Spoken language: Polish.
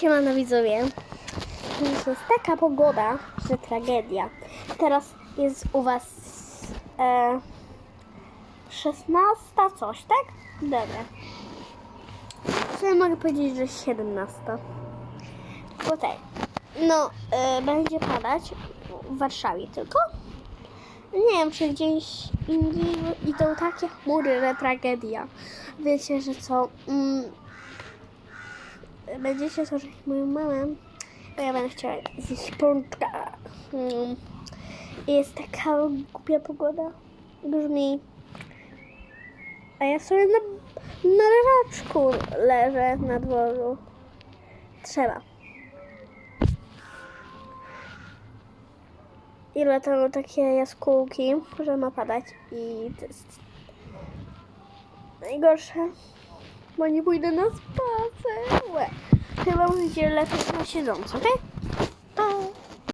Siemano widzowie. Dziś jest taka pogoda, że tragedia. Teraz jest u was e, 16 coś, tak? Dobra. Ja mogę powiedzieć, że 17? Bo tak. No, e, będzie padać w Warszawie tylko. Nie wiem, czy gdzieś indziej idą takie chmury, że tragedia. Wiecie, że co? Mm, będziecie słyszeć moją mamę, bo ja będę chciała zjeść pączka. Mm. Jest taka głupia pogoda. Brzmi. A ja sobie na, na leżaczku leżę na dworzu. Trzeba. I latają takie jaskółki, że ma padać i to jest najgorsze, bo nie pójdę na spacer. Chyba musicie lepiej na siedząco, okej?